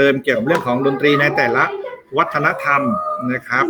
เติมเกี่ยวกับเรื่องของดนตรีในแต่ละวัฒนธรรมนะครับ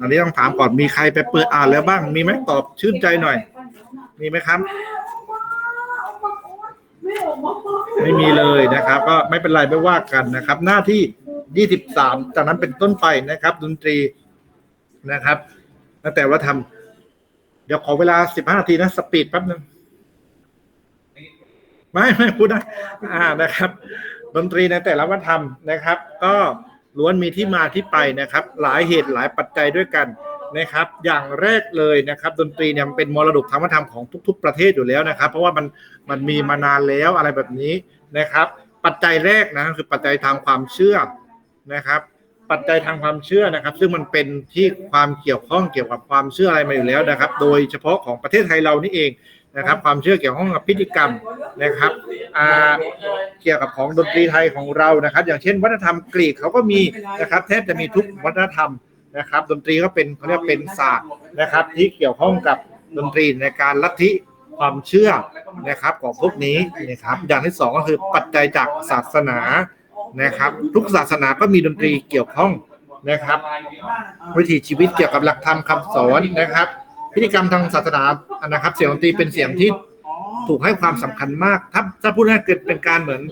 อันนี้ต้องถามก่อนมีใครไปเปิดอ่านแล้วบ้าง มีไหมตอบชื่นใจหน่อย มีไหมครับ ไม่มีเลยนะครับ ก็ไม่เป็นไรไม่ว่ากันนะครับ หน้าที่23จากนั้นเป็นต้นไปนะครับ ดนตรีนะครับตั้งแต่ว่าทำเดี๋ยวขอเวลา15นาทีนะสปีดแป๊บนึงไม่ไม่พูดนะอ่านะครับ ดนตรีในแต่ละวัฒนธรรมนะครับ ก็ล้วนมีที่มาที่ไปนะครับ หลายเหตุหลายปัจจัยด้วยกันนะครับ อย่างแรกเลยนะครับ ดนตรีเนี่ยมันเป็นมรดกทางวัฒนธรรมของทุก ๆ ประเทศอยู่แล้วนะครับ เพราะว่ามันมันมีมานานแล้วอะไรแบบนี้นะครับ ปัจจัยแรกนะคือปัจจัยทางความเชื่อนะครับ ปัจจัยทางความเชื่อนะครับ ซึ่งมันเป็นที่ความเกี่ยวข้องเกี่ยวกับความเชื่ออะไรมาอยู่แล้วนะครับ โดยเฉพาะของประเทศไทยเรานี่เอง นะครับ ความเชื่อเกี่ยวข้องกับพิธีกรรมนะครับเกี่ยวกับของดนตรีไทยของเรานะครับ อย่างเช่น วัฒนธรรมกรีกเขาก็มีนะครับแทบจะมีทุกวัฒนธรรมนะครับ ดนตรีก็เป็นเขาเรียกเป็นศาสตร์นะครับ ที่เกี่ยวข้องกับดนตรีในการลัทธิความเชื่อนะครับของพวกนี้นะครับ อย่างที่สองก็คือปัจจัยจากศาสนานะครับ ทุกศาสนาก็มีดนตรีเกี่ยวข้องนะครับ วิถีชีวิตเกี่ยวกับหลักธรรมคำสอนนะครับ พิธีกรรมทางศาสนานะครับ เสียงดนตรีเป็นเสียงที่ถูกให้ความสำคัญมาก ถ้าถ้าพูดง่ายเกิดเป็นการเหมือน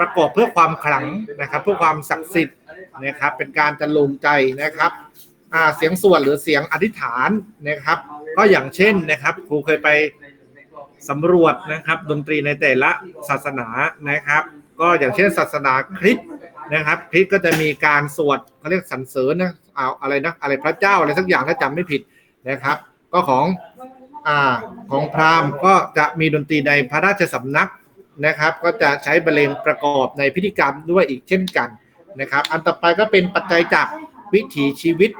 ประกอบเพื่อความขลังนะครับ เพื่อความศักดิ์สิทธิ์นะครับ เป็นการจะลงใจนะครับเสียงสวดหรือเสียงอธิษฐานนะครับ ก็อย่างเช่นนะครับครูเคยไปสำรวจนะครับ ดนตรีในแต่ละศาสนานะครับ ก็อย่างเช่น ศาสนาคริสต์นะครับคริสต์ก็จะมีการสวดเขาเรียกสรรเสริญนะเอาอะไรนะอะไรพระเจ้าอะไรสักอย่างถ้าจำไม่ผิดนะครับ ก็ของอ่าของพราหมณ์ก็จะมีดนตรีในพระราชสำนักนะครับ ก็จะใช้บรรเลงประกอบในพิธีกรรมด้วยอีกเช่นกันนะครับ อันต่อไปก็เป็นปัจจัยจากวิถีชีวิต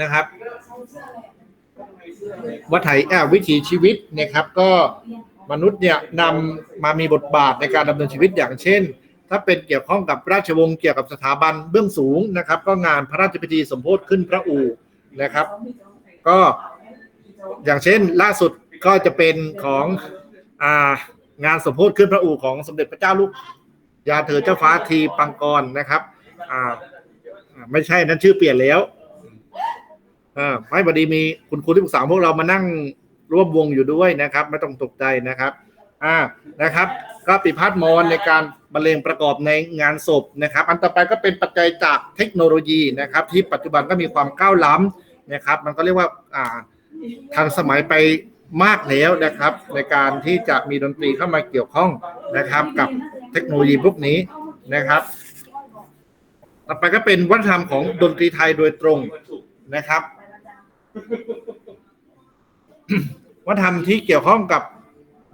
นะครับวัฏอ่วิถีชีวิตนะครับก็มนุษย์เนี่ยนำมามีบทบาทในการดำเนินชีวิตอย่างเช่น ถ้าเป็นเกี่ยวข้องกับราชวงศ์เกี่ยวกับสถาบันเบื้องสูงนะครับ ก็งานพระราชพิธีสมโภชขึ้นพระอู่นะครับ ก็อย่างเช่นล่าสุดก็จะเป็นของอ่างานสมโภชขึ้นพระอู่ของสมเด็จพระเจ้าลูกยาเธอเจ้าฟ้าทีปังกรนะครับอ่าอ่า ไม่ใช่นั้นชื่อเปลี่ยนแล้วอ่าไม่พอดีมีคุณครูที่ปรึกษาพวกเรามานั่งร่วมวงอยู่ด้วยนะครับ ไม่ต้องตกใจนะครับ อ่านะครับ ก็ปิพัฒน์มอนในการบรรเลงประกอบในงานศพนะครับ อันต่อไปก็เป็นปัจจัยจากเทคโนโลยีนะครับ ที่ปัจจุบันก็มีความก้าวล้ำ นะครับ มันก็เรียกว่าอ่าทันสมัยไปมากแล้วนะครับ ในการที่จะมีดนตรีเข้ามาเกี่ยวข้องนะครับ กับเทคโนโลยีพวกนี้นะครับ ต่อไปก็เป็นวัฒนธรรมของดนตรีไทยโดยตรงนะครับ วัฒนธรรมที่เกี่ยวข้องกับ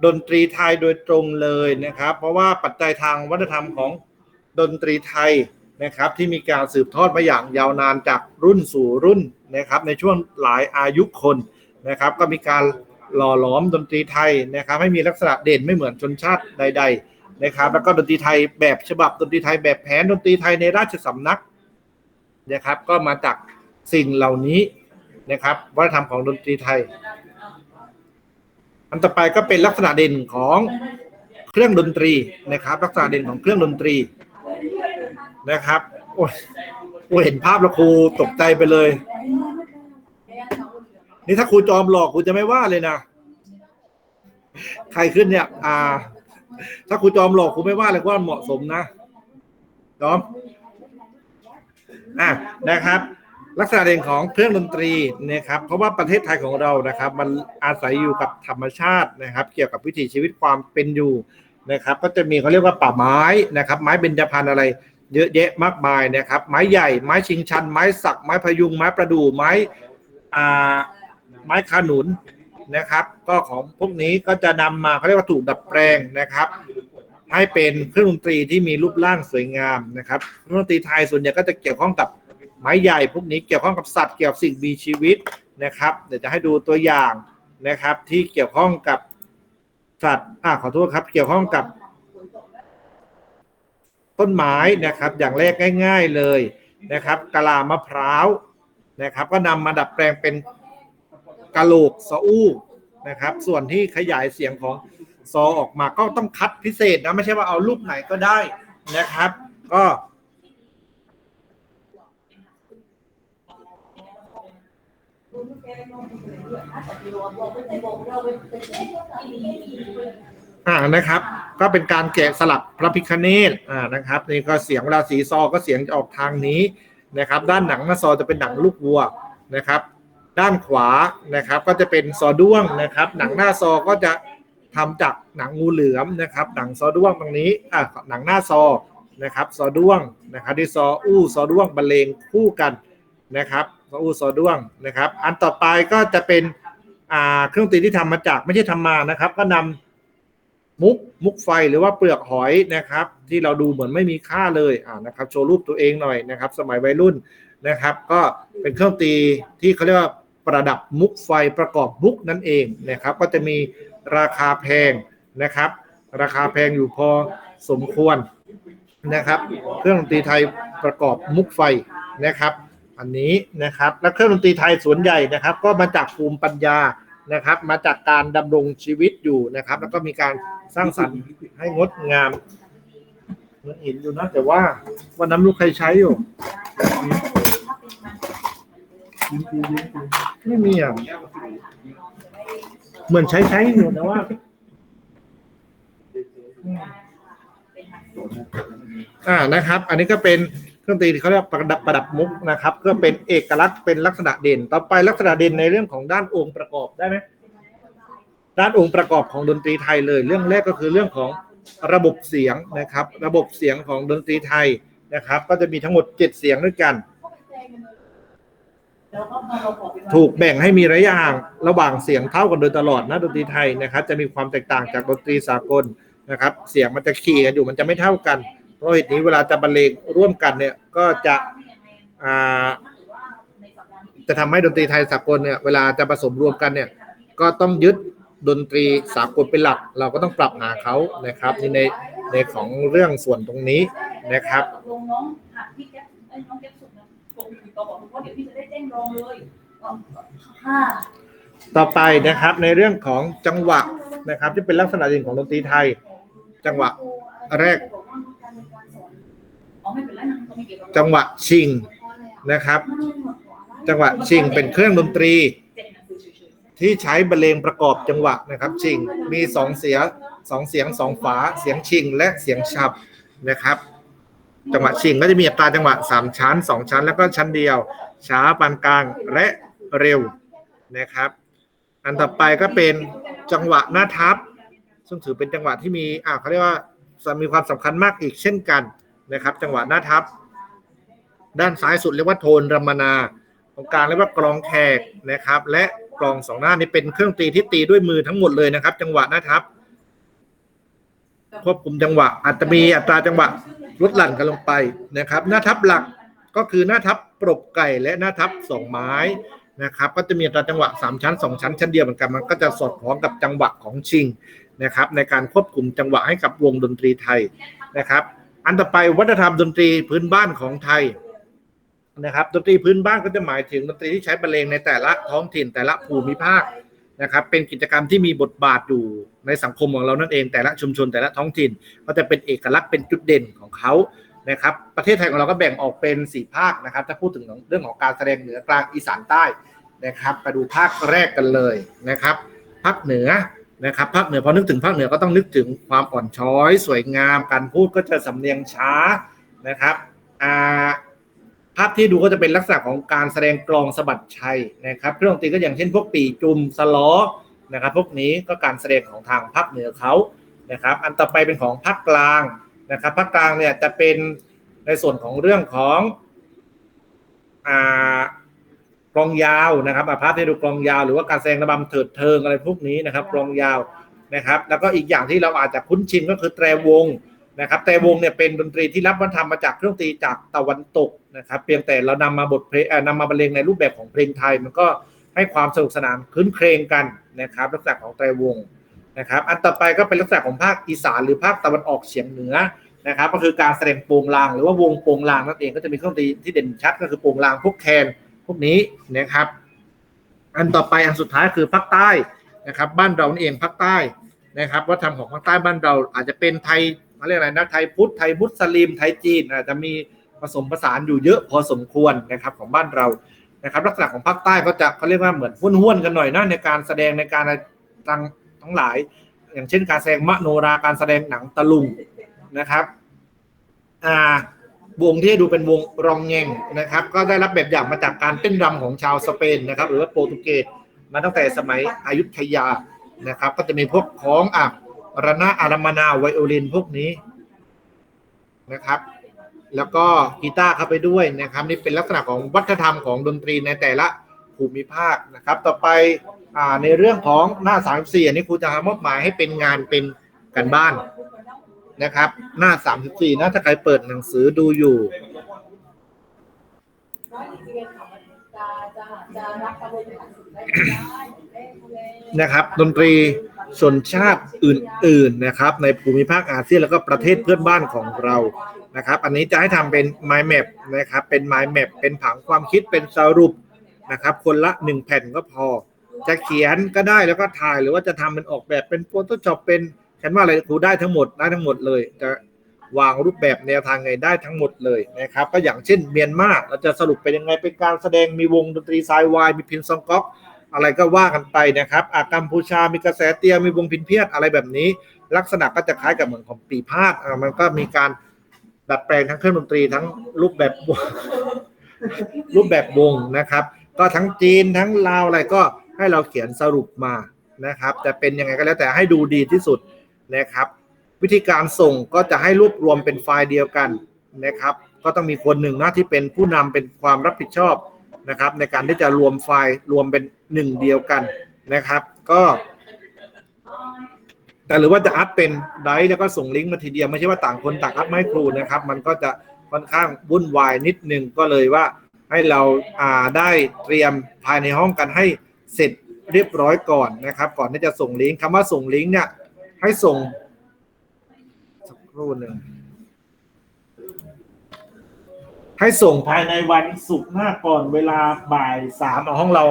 ดนตรีไทยโดยตรงเลยนะครับ เพราะว่าปัจจัยทางวัฒนธรรมของดนตรีไทย นะครับที่มีการสืบทอดมาอย่างยาวนานจากรุ่นสู่รุ่นนะครับในช่วงหลายอายุคนนะครับก็มีการหล่อหลอมดนตรีไทยนะครับให้มีลักษณะเด่นไม่เหมือนชนชาติใด ๆนะครับ แล้วก็ดนตรีไทยแบบฉบับดนตรีไทยแบบแผนดนตรีไทยในราชสำนักนะครับก็มาจากสิ่งเหล่านี้นะครับวัฒนธรรมของดนตรีไทย อันต่อไปก็เป็นลักษณะเด่นของเครื่องดนตรีนะครับ ลักษณะเด่นของเครื่องดนตรี นะครับโอ้ยโอ้ยเห็นภาพแล้วครูตกใจไปเลย นี่ถ้าครูจอมหลอกครูจะไม่ว่าเลยนะ ใครขึ้นเนี่ย อ่า ถ้าครูจอมหลอกครูไม่ว่าเลยว่าเหมาะสมนะจอมอะนะครับ ลักษณะเด่นของเครื่องดนตรีนะครับ เพราะว่าประเทศไทยของเรานะครับ มันอาศัยอยู่กับธรรมชาตินะครับ เกี่ยวกับวิถีชีวิตความเป็นอยู่นะครับ ก็จะมีเขาเรียกว่าป่าไม้นะครับ ไม้เบญจพรรณอะไร เยอะแยะมากมายนะครับ ไม้ใหญ่ ไม้ชิงชัน ไม้สัก ไม้พยุง ไม้ประดู่ไม้อ่าไม้ขนุนนะครับ ก็ของพวกนี้ก็จะนำมาเขาเรียกว่าถูกดัดแปลงนะครับ ให้เป็นเครื่องดนตรีที่มีรูปร่างสวยงามนะครับเครื่องดนตรีไทยส่วนใหญ่ก็จะเกี่ยวข้องกับไม้ใหญ่ พวกนี้เกี่ยวข้องกับสัตว์เกี่ยวกับสิ่งมีชีวิตนะครับ เดี๋ยวจะให้ดูตัวอย่างนะครับ ที่เกี่ยวข้องกับสัตว์อ่าขอโทษครับ เกี่ยวข้องกับ ต้นไม้นะครับ อย่างแรกง่าย ๆเลยนะครับกะลามะพร้าวนะครับ ก็นำมาดัดแปลงเป็นกะโหลกซออู้นะครับ ส่วนที่ขยายเสียงของซอออกมาก็ต้องคัดพิเศษนะไม่ใช่ว่าเอารูปไหนก็ได้นะครับ ก็ อ่านะครับ ก็เป็นการแกะสลักพระพิคเนตอ่านะครับนี่ก็เสียงเวลาสีซอก็เสียงจะออกทางนี้นะครับ ด้านหนังหน้าซอจะเป็นหนังลูกวัวนะครับ ด้านขวานะครับ ก็จะเป็นซอด้วงนะครับ หนังหน้าซอก็จะทำจากหนังงูเหลือมนะครับ หนังซอด้วงตรงนี้อ่าหนังหน้าซอนะครับซอด้วงนะครับที่ซออู้ซอด้วงบรรเลงคู่กันนะครับซออู้ซอด้วงนะครับ อันต่อไปก็จะเป็นอ่าเครื่องดนตรีที่ทำมาจากไม่ใช่ทำมานะครับ ก็นำ มุกมุกไฟหรือว่าเปลือกหอยนะครับ ที่เราดูเหมือนไม่มีค่าเลยอ่านะครับโชว์รูปตัวเองหน่อยนะครับ สมัยวัยรุ่นนะครับ ก็เป็นเครื่องดนตรีที่เขาเรียกว่าประดับมุกไฟประกอบมุกนั่นเองนะครับ ก็จะมีราคาแพงนะครับ ราคาแพงอยู่พอสมควรนะครับ เครื่องดนตรีไทยประกอบมุกไฟนะครับ อันนี้นะครับและเครื่องดนตรีไทยส่วนใหญ่นะครับ ก็มาจากภูมิปัญญานะครับ มาจากการดำรงชีวิตอยู่นะครับ แล้วก็มีการ สร้างสรรค์ให้งดงามเหมือนเห็นอยู่นะ แต่ว่าวันนั้นลูกใครใช้อยู่ไม่มีอะเหมือนใช้ใช้อยู่แต่ว่าอ่านะครับ อันนี้ก็เป็นเครื่องดนตรีที่เขาเรียกประดับประดับมุกนะครับ ก็เป็นเอกลักษณ์เป็นลักษณะเด่น ต่อไปลักษณะเด่นในเรื่องของด้านองค์ประกอบได้ไหม ด้านองค์ประกอบของดนตรีไทยเลย เรื่องแรกก็คือเรื่องของระบบเสียงนะครับ ระบบเสียงของดนตรีไทยนะครับ ก็จะมีทั้งหมดเจ็ดเสียงด้วยกัน ถูกแบ่งให้มีระยะห่างระหว่างเสียงเท่ากันโดยตลอดนะดนตรีไทยนะครับ จะมีความแตกต่างจากดนตรีสากลนะครับ เสียงมันจะขี่กันอยู่มันจะไม่เท่ากัน เพราะเหตุนี้เวลาจะบรรเลงร่วมกันเนี่ยก็จะจะทำให้ดนตรีไทยสากลเนี่ยเวลาจะผสมรวมกันเนี่ย ก็ต้องยึด ดนตรีสากลเป็นหลัก เราก็ต้องปรับหาเขานะครับในในของเรื่องส่วนตรงนี้นะครับลงน้องหักพี่แก๊ปน้องแก๊ปสุดนะปกติต่อบอกว่าเดี๋ยวพี่จะได้แจ้งรองเลยค่ะต่อไปนะครับในเรื่องของจังหวะนะครับ ที่เป็นลักษณะเด่นของดนตรีไทย จังหวะแรก จังหวะชิงนะครับ จังหวะชิงเป็นเครื่องดนตรี ที่ใช้บรรเลงประกอบจังหวะนะครับชิงมีสองเสียงสองเสียงสองฝาเสียงชิงและเสียงฉับนะครับ จังหวะชิงก็จะมีอัตราจังหวะสามชั้นสองชั้น แล้วก็ชั้นเดียว ช้าปานกลางและเร็วนะครับ อันต่อไปก็เป็นจังหวะหน้าทับ ซึ่งถือเป็นจังหวะที่มีอ่าเขาเรียกว่ามีความสำคัญมากอีกเช่นกันนะครับ จังหวะหน้าทับ ด้านซ้ายสุดเรียกว่าโทนรมนาตรงกลางเรียกว่ากลองแขกนะครับ และ กลองสองหน้านี่เป็นเครื่องตีที่ตีด้วยมือทั้งหมดเลยนะครับ จังหวะน้าทับ ควบคุมจังหวะอาจจะมีอัตราจังหวะลดหลั่นกันลงไปนะครับ หน้าทับหลักก็คือหน้าทับปรบไก่และหน้าทับสองไม้นะครับ ก็จะมีอัตราจังหวะสามชั้นสองชั้นชั้นเดียวเหมือนกันมันก็จะสอดคล้องกับจังหวะของชิงนะครับ ในการควบคุมจังหวะให้กับวงดนตรีไทยนะครับ อันต่อไปวัฒนธรรมดนตรีพื้นบ้านของไทย นะครับดนตรีพื้นบ้านก็จะหมายถึงดนตรีที่ใช้บรรเลงในแต่ละท้องถิ่นแต่ละภูมิภาคนะครับเป็นกิจกรรมที่มีบทบาทอยู่ในสังคมของเรานั่นเอง แต่ละชุมชนแต่ละท้องถิ่น ก็จะเป็นเอกลักษณ์เป็นจุดเด่นของเขานะครับประเทศไทยของเราก็แบ่งออกเป็นสี่ภาคนะครับ ถ้าพูดถึงเรื่องของการแสดงเหนือกลางอีสานใต้นะครับไปดูภาคแรกกันเลยนะครับ ภาคเหนือนะครับภาคเหนือพอนึกถึงภาคเหนือก็ต้องนึกถึงความอ่อนช้อย สวยงามการพูดก็จะสำเนียงช้านะครับอ่า ภาพที่ดูก็จะเป็นลักษณะของการแสดงกลองสะบัดชัยนะครับเครื่องดนตรีก็อย่างเช่นพวกปีจุมสล้อนะครับพวกนี้ก็การแสดงของทางภาคเหนือเขานะครับ อันต่อไปเป็นของภาคกลางนะครับภาคกลางเนี่ยจะเป็นในส่วนของเรื่องของอ่ากลองยาวนะครับภาพที่ดูกลองยาว หรือว่าการแสดงระบำเถิดเทิงอะไรพวกนี้นะครับกลองยาวนะครับ แล้วก็อีกอย่างที่เราอาจจะคุ้นชินก็คือแตรวง นะครับแตรวงเนี่ยเป็นดนตรีที่รับวัฒนธรรมมาจากเครื่องดนตรีจากตะวันตกนะครับเพียงแต่เรานำมาบทเพลงเอ่อนำมาบรรเลงในรูปแบบของเพลงไทย มันก็ให้ความสนุกสนานคืนเครงกันนะครับลักษณะของแตรวงนะครับอันต่อไปก็เป็นลักษณะของภาคอีสานหรือภาคตะวันออกเฉียงเหนือนะครับก็คือการแสดงโปงลาง หรือว่าวงโปงลางนั่นเองก็จะมีเครื่องดนตรีที่เด่นชัดก็คือโปงลางพวกแคนพวกนี้นะครับ อันต่อไปอันสุดท้ายคือภาคใต้นะครับ บ้านเราเองภาคใต้นะครับวัฒนธรรมของภาคใต้บ้านเราอาจจะเป็นไทย เขาเรียกอะไรนะไทยพุทธไทยมุสลิมไทยจีนอาจจะมีผสมผสานอยู่เยอะพอสมควรนะครับของบ้านเรานะครับลักษณะของภาคใต้ก็จะเขาเรียกว่าเหมือนห้วนๆกันหน่อยนะในการแสดงในการต่างทั้งหลาย อย่างเช่นการแสดงมโนราการแสดงหนังตะลุงนะครับอ่าวงที่ดูเป็นวงรองเงงนะครับ ก็ได้รับแบบอย่างมาจากการเต้นรำของชาวสเปนนะครับ หรือว่าโปรตุเกสมาตั้งแต่สมัยอยุธยานะครับ ก็จะมีพวกของอะ ระนาดอารามนาไวโอลินพวกนี้นะครับ แล้วก็กีตาร์เข้าไปด้วยนะครับนี่เป็นลักษณะของวัฒนธรรมของดนตรีในแต่ละภูมิภาคนะครับ ต่อไปอในเรื่องของหน้า 34อันนี้ครูจะมอบหมายให้เป็นงานเป็นกันบ้านนะครับ หน้า 34นะถ้าใครเปิดหนังสือดูอยู่นะครับ ดนตรี ชนชาติอื่นๆนะครับในภูมิภาคอาเซียนแล้วก็ประเทศเพื่อนบ้านของเรานะครับ อันนี้จะให้ทำเป็น mind map นะครับเป็น mind map เป็นผังความคิดเป็นสรุปนะครับ คนละหนึ่งแผ่นก็พอ จะเขียนก็ได้แล้วก็ถ่ายหรือว่าจะทำเป็นออกแบบเป็น Photoshop เป็นแคนว่าอะไรครูได้ทั้งหมดได้ทั้งหมดเลย จะวางรูปแบบแนวทางไงได้ทั้งหมดเลยนะครับ ก็อย่างเช่นเมียนมาเราจะสรุปเป็นยังไงเป็นการแสดงมีวงดนตรีไซวายมีพินซองก๊อก อะไรก็ว่ากันไปนะครับอากัมพูชามีกระแสเตียมีวงพินเพียดอะไรแบบนี้ ลักษณะก็จะคล้ายกับเหมือนของปีพาดมันก็มีการดัดแปลงทั้งเครื่องดนตรีทั้งรูปแบบวงรูปแบบวงนะครับ ก็ทั้งจีนทั้งลาวอะไรก็ให้เราเขียนสรุปมานะครับจะเป็นยังไงก็แล้วแต่ให้ดูดีที่สุดนะครับ วิธีการส่งก็จะให้รวบรวมเป็นไฟล์เดียวกันนะครับ ก็ต้องมีคนหนึ่งนะที่เป็นผู้นำเป็นความรับผิดชอบนะครับ ในการที่จะรวมไฟล์รวมเป็น หนึ่งเดียวกันนะครับ ก็ แต่หรือว่าจะอัพเป็นไดร์แล้วก็ส่งลิงก์มาทีเดียวไม่ใช่ว่าต่างคนต่างอัพไมาให้ครูนะครับ มันก็จะค่อนข้างวุ่นวายนิดนึงก็เลยว่าให้เราอ่าได้เตรียมภายในห้องกันให้เสร็จเรียบร้อยก่อนนะครับ ก่อนที่จะส่งลิงก์คำว่าส่งลิงก์เนี่ย ให้ส่งสักครู่หนึ่ง ให้ส่งภายในวันศุกร์หน้าก่อนเวลาบ่ายสามเอาห้องเรา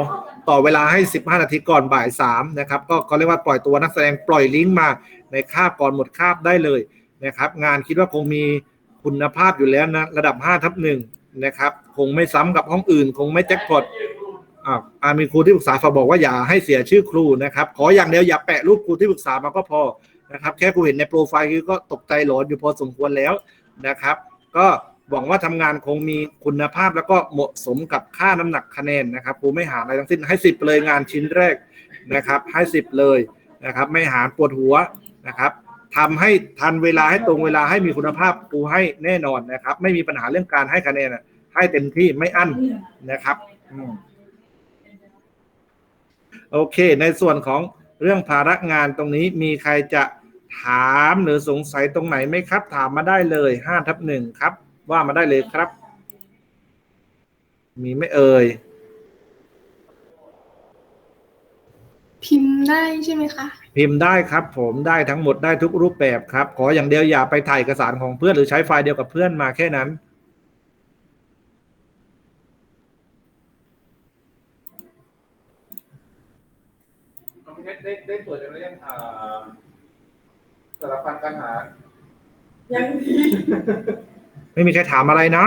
ต่อเวลาให้สิบห้านาทีก่อนบ่ายสามนะครับก็เขาเรียกว่าปล่อยตัวนักแสดงปล่อยลิงก์มาในคาบก่อนหมดคาบได้เลยนะครับ งานคิดว่าคงมีคุณภาพอยู่แล้วนะระดับห้าทับหนึ่งนะครับคงไม่ซ้ำกับห้องอื่น คงไม่แจ็คพอตอ่าอามีครูที่ปรึกษาฝากบอกว่าอย่าให้เสียชื่อครูนะครับขออย่างเดียวอย่าแปะรูปครูที่ปรึกษามาก็พอนะครับแค่ครูเห็นในโปรไฟล์ก็ตกใจหลอนอยู่พอสมควรแล้วนะครับ ก็ หวังว่าทำงานคงมีคุณภาพแล้วก็เหมาะสมกับค่าน้ำหนักคะแนนนะครับครูไม่หาอะไรทั้งสิ้นให้สิบเลยงานชิ้นแรกนะครับให้สิบเลยนะครับ ไม่หารปวดหัวนะครับทำให้ทันเวลาให้ตรงเวลาให้มีคุณภาพครูให้แน่นอนนะครับ ไม่มีปัญหาเรื่องการให้คะแนนอะให้เต็มที่ไม่อั้นนะครับอโอเค ในส่วนของเรื่องภาระงานตรงนี้มีใครจะถามหรือสงสัยตรงไหนไหมครับ ถามมาได้เลยห้าทับหนึ่งครับ ว่ามาได้เลยครับ มีไหม่เอ่ย พิมพ์ได้ใช่ไหมคะพิมพ์ได้ครับ ผมได้ทั้งหมดได้ทุกรูปแบบครับ ขออย่างเดียวอย่าไปถ่ายเอกสารของเพื่อนหรือใช้ไฟล์เดียวกับเพื่อนมาแค่นั้น ได้ได้ตรวจเรื่องอ่าสารพันการหา ยังดี ไม่มีใครถามอะไรนะ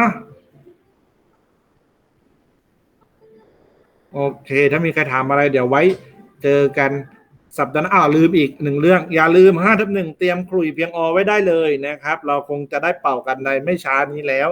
โอเค ถ้ามีใครถามอะไร เดี๋ยวไว้เจอกันสัปดาห์หน้าอ้าวลืมอีกหนึ่งเรื่อง อย่าลืมห้าทับหนึ่งเตรียมคลุยเพียงอไว้ได้เลยนะครับ เราคงจะได้เป่ากันในไม่ช้านี้แล้ว